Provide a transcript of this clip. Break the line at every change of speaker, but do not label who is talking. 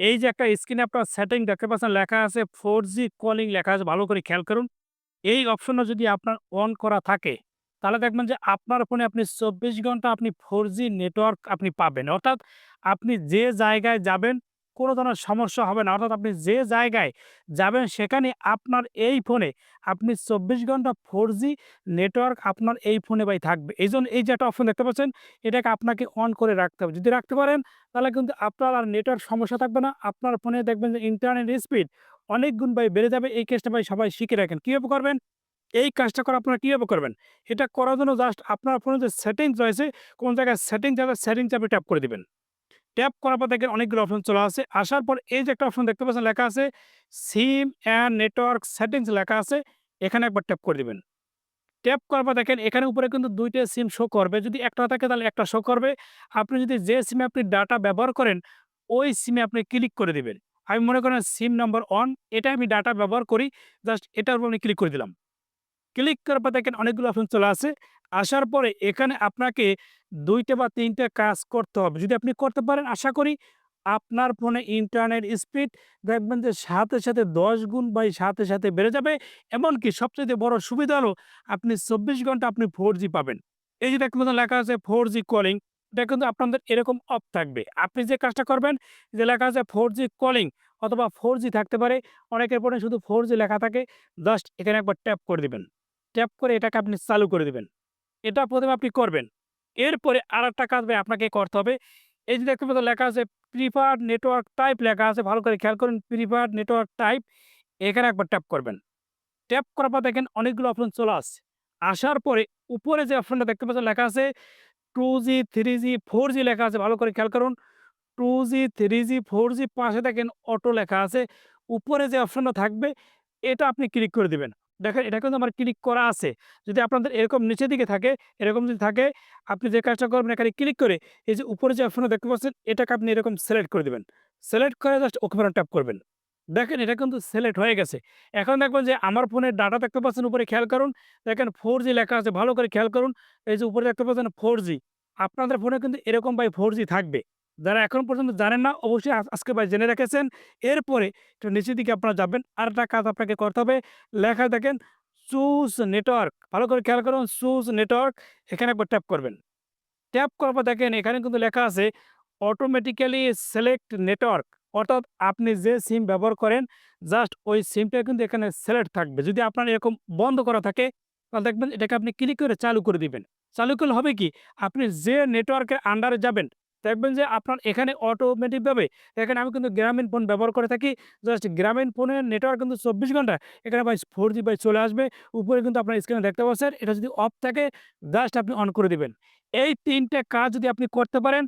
এই যে একটা স্ক্রিনে আপনার সেটিং দেখতে পাচ্ছেন লেখা আছে ফোর জি কলিং লেখা আছে ভালো করে খেয়াল করুন। এই অপশনটা যদি আপনার অন করা থাকে, তাহলে দেখবেন যে আপনার ফোনে আপনি ২৪ ঘণ্টা আপনি ফোর জি নেটওয়ার্ক আপনি পাবেন। অর্থাৎ আপনি যে জায়গায় যাবেন কোনো ধরনের সমস্যা হবে না। অর্থাৎ আপনি যে জায়গায় যাবেন সেখানে আপনার এই ফোনে আপনি ২৪ ঘণ্টা 4G নেটওয়ার্ক আপনার এই ফোনে ভাই থাকবে। এই জন্য এই যে একটা অপশন দেখতে পাচ্ছেন এটাকে আপনাকে অন করে রাখতে হবে। যদি রাখতে পারেন তাহলে কিন্তু আপনার আর নেটওয়ার্ক সমস্যা থাকবে না। আপনার ফোনে দেখবেন যে ইন্টারনেট স্পিড অনেক গুণ ভাই বেড়ে যাবে। এই কেসটা ভাই সবাই শিখে রাখেন। কীভাবে করবেন? এই কাজটা করা আপনারা কীভাবে করবেন? এটা করার জন্য জাস্ট আপনার ফোনে যে সেটিংস রয়েছে, কোন জায়গায় সেটিংস যাবে সেটিংস আপনি ট্যাপ করে দিবেন। ট্যাপ করার পর দেখেন অনেকগুলো অপশন চলে আসে। আসার পর এই যে একটা অপশন দেখতে পাচ্ছেন লেখা আছে সিম অ্যান্ড নেটওয়ার্ক সেটিংস লেখা আছে। এখানে একবার ট্যাপ করে দিবেন। ট্যাপ করার পর দেখেন এখানে উপরে কিন্তু ২ টা সিম শো করবে। যদি একটা থাকে তাহলে একটা শো করবে। আপনি যদি যে সিমে আপনি ডাটা ব্যবহার করেন, ওই সিমে আপনি ক্লিক করে দেবেন আমি মনে করেন সিম নাম্বার 1 এটা আমি ডাটা ব্যবহার করি। জাস্ট এটার উপর আমি ক্লিক করে দিলাম। ক্লিক করার পর দেখেন অনেকগুলো অপশন চলে আসে। আসার পরে এখানে আপনাকে দুইটা বা ৩ টা কাজ করতে হবে। যদি আপনি করতে পারেন আশা করি আপনার ফোনে ইন্টারনেট স্পিড দেখবেন যে সাথে, সাথে ১০ গুণ বাই সাথে, সাথে বেড়ে যাবে। এমনকি সবচেয়ে বড় সুবিধা হলো আপনি ২৪ ঘণ্টা আপনি 4G পাবেন। এই যে পাচ্ছেন লেখা আছে 4G কলিং এটা কিন্তু আপনাদের এরকম অফ থাকবে। আপনি যে কাজটা করবেন যে লেখা আছে 4G কলিং অথবা 4G থাকতে পারে। অনেকের ফোনে শুধু 4G লেখা থাকে। জাস্ট এখানে একবার ট্যাপ করে দিবেন। ট্যাপ করে এটাকে আপনি চালু করে দিবেন। এটা প্রথমে আপনি করবেন। এরপরে আর একটা কাজ ভাই আপনাকে করতে হবে। এই যে দেখতে পাচ্ছেন লেখা আছে প্রিফার্ড নেটওয়ার্ক টাইপ লেখা আছে। ভালো করে খেয়াল করুন প্রিফার্ড নেটওয়ার্ক টাইপ এখানে একবার ট্যাপ করবেন। ট্যাপ করার পর দেখেন অনেকগুলো অপশন চলে আসছে। আসার পরে উপরে যে অপশনটা দেখতে পাচ্ছেন লেখা আছে 2G, 3G, 4G লেখা আছে। ভালো করে খেয়াল করুন। 2G, 3G, 4G পাশে দেখেন অটো লেখা আছে। উপরে যে অপশনটা থাকবে এটা আপনি ক্লিক করে দিবেন। দেখেন এটা কিন্তু আমার ক্লিক করা আছে। যদি আপনাদের এরকম নিচের দিকে থাকে, এরকম যদি থাকে আপনি যে কাজটা করবেন এখানে ক্লিক করে এই যে উপরে যে অপশনটা দেখতে পাচ্ছেন এটাকে আপনি এরকম সিলেক্ট করে দিবেন। সিলেক্ট করে জাস্ট ওকে বাটন ট্যাপ করবেন। দেখেন এটা কিন্তু সিলেক্ট হয়ে গেছে। এখন দেখবেন যে আমার ফোনের ডাটা দেখতে পাচ্ছেন উপরে খেয়াল করুন। দেখেন 4G লেখা আছে। ভালো করে খেয়াল করুন। এই যে উপরে দেখতে পাচ্ছেন 4G আপনাদের ফোনে কিন্তু এরকম ভাই 4G থাকবে। যারা এখন পর্যন্ত জানেন না, অবশ্যই আজকে ভাই জেনে রেখেছেন। এরপরে একটু নিচের দিকে আপনারা যাবেন। আর একটা কাজ আপনাকে করতে হবে। লেখা দেখেন চুজ নেটওয়ার্ক ভালো করে খেয়াল করুন চুজ নেটওয়ার্ক এখানে একবার ট্যাপ করবেন। ট্যাপ করার পর দেখেন, এখানে কিন্তু লেখা আছে, অটোমেটিক্যালি সিলেক্ট নেটওয়ার্ক অর্থাৎ আপনি যে সিম ব্যবহার করেন, জাস্ট ওই সিমটা কিন্তু এখানে সিলেক্ট থাকবে। যদি আপনার এরকম বন্ধ করা থাকে, তাহলে দেখবেন এটাকে আপনি ক্লিক করে চালু করে দিবেন। চালু করলে হবে কি আপনি যে নেটওয়ার্কের আন্ডারে যাবেন দেখবেন যে আপনার এখানে অটোমেটিকভাবে এখানে আমি কিন্তু গ্রামীণ ফোন ব্যবহার করে থাকি। জাস্ট গ্রামীণ ফোনের নেটওয়ার্ক কিন্তু ২৪ ঘণ্টা, এখানে ভাই 4G ভাই চলে আসবে। উপরে কিন্তু আপনার স্ক্রিনে দেখতে পাচ্ছেন। এটা যদি অফ থাকে জাস্ট আপনি অন করে দেবেন এই তিনটে কাজ যদি আপনি করতে পারেন